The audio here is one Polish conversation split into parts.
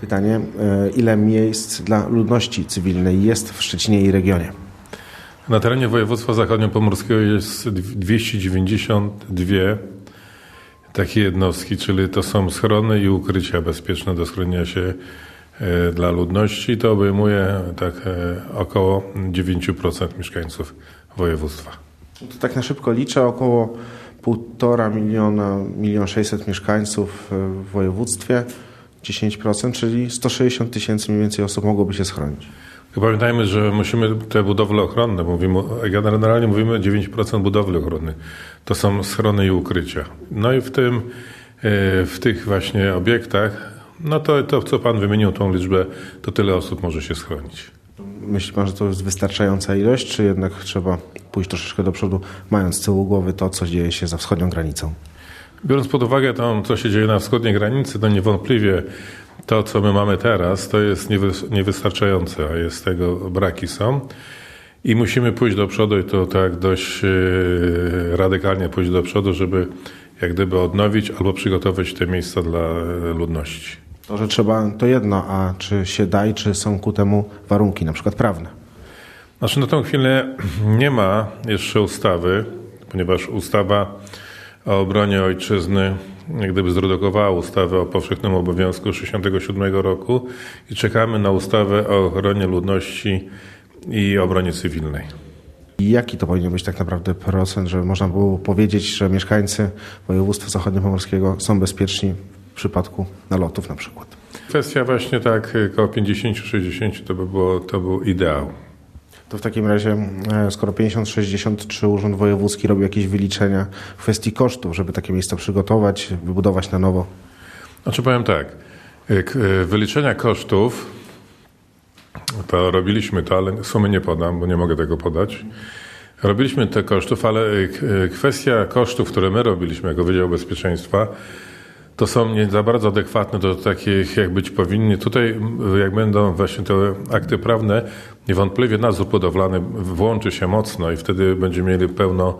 Pytanie, e, ile miejsc dla ludności cywilnej jest w Szczecinie i regionie? Na terenie województwa zachodniopomorskiego jest 292 takie jednostki, czyli to są schrony i ukrycia bezpieczne do schronienia się e, dla ludności. To obejmuje tak e, około 9% mieszkańców województwa. To tak na szybko liczę, około 1,5 miliona, milion 600 mieszkańców e, w województwie, 10%, czyli 160 tysięcy mniej więcej osób mogłoby się schronić. Pamiętajmy, że musimy te budowle ochronne, mówimy, generalnie mówimy 9% budowli ochronnych, to są schrony i ukrycia. No i w tym, e, w tych właśnie obiektach, no to, to co Pan wymienił, tą liczbę, to tyle osób może się schronić. Myśli pan, że to jest wystarczająca ilość, czy jednak trzeba pójść troszeczkę do przodu, mając z tyłu głowy to, co dzieje się za wschodnią granicą? Biorąc pod uwagę to, co się dzieje na wschodniej granicy, to niewątpliwie to, co my mamy teraz, to jest niewy- niewystarczające, a jest tego braki są. I musimy pójść do przodu i to tak dość e, radykalnie pójść do przodu, żeby jak gdyby odnowić albo przygotować te miejsca dla e, ludności. To, że trzeba, to jedno, a czy się da i czy są ku temu warunki, na przykład prawne? Znaczy na tą chwilę nie ma jeszcze ustawy, ponieważ ustawa o obronie ojczyzny gdyby zredukowała ustawę o powszechnym obowiązku z 1967 roku i czekamy na ustawę o ochronie ludności i obronie cywilnej. Jaki to powinien być tak naprawdę procent, żeby można było powiedzieć, że mieszkańcy województwa zachodniopomorskiego są bezpieczni w przypadku nalotów na przykład? Kwestia właśnie tak około 50-60 to by było, to był ideał. To w takim razie, e, skoro 50-60, czy Urząd Wojewódzki robi jakieś wyliczenia w kwestii kosztów, żeby takie miejsca przygotować, wybudować na nowo? Znaczy powiem tak, k- y, wyliczenia kosztów to robiliśmy to, ale sumy nie podam, bo nie mogę tego podać. Robiliśmy te kosztów, ale kwestia kosztów, które my robiliśmy jako Wydział Bezpieczeństwa, to są nie za bardzo adekwatne do takich, jak być powinni. Tutaj, jak będą właśnie te akty prawne, niewątpliwie nadzór budowlany włączy się mocno i wtedy będziemy mieli pełno,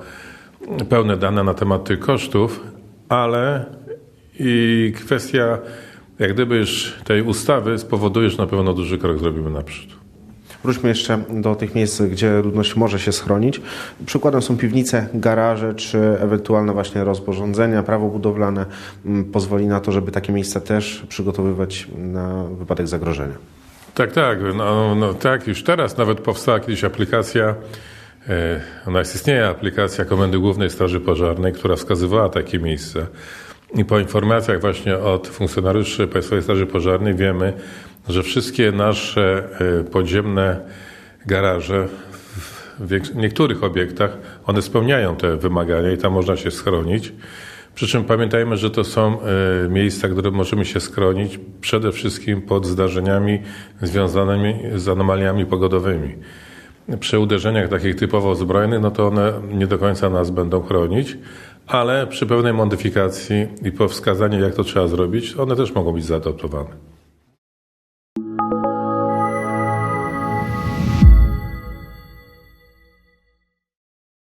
pełne dane na temat tych kosztów, ale i kwestia jak gdyby już tej ustawy spowoduje, że na pewno duży krok zrobimy naprzód. Wróćmy jeszcze do tych miejsc, gdzie ludność może się schronić. Przykładem są piwnice, garaże, czy ewentualne właśnie rozporządzenia, prawo budowlane mm, pozwoli na to, żeby takie miejsca też przygotowywać na wypadek zagrożenia. Tak, tak. No, no, tak, już teraz nawet powstała kiedyś aplikacja, e, ona jest istnieje aplikacja Komendy Głównej Straży Pożarnej, która wskazywała takie miejsca. I po informacjach właśnie od funkcjonariuszy Państwowej Straży Pożarnej wiemy, że wszystkie nasze e, podziemne garaże w niektórych obiektach, one spełniają te wymagania i tam można się schronić. Przy czym pamiętajmy, że to są e, miejsca, które możemy się schronić przede wszystkim pod zdarzeniami związanymi z anomaliami pogodowymi. Przy uderzeniach takich typowo zbrojnych, no to one nie do końca nas będą chronić, ale przy pewnej modyfikacji i po wskazaniu, jak to trzeba zrobić, one też mogą być zaadoptowane.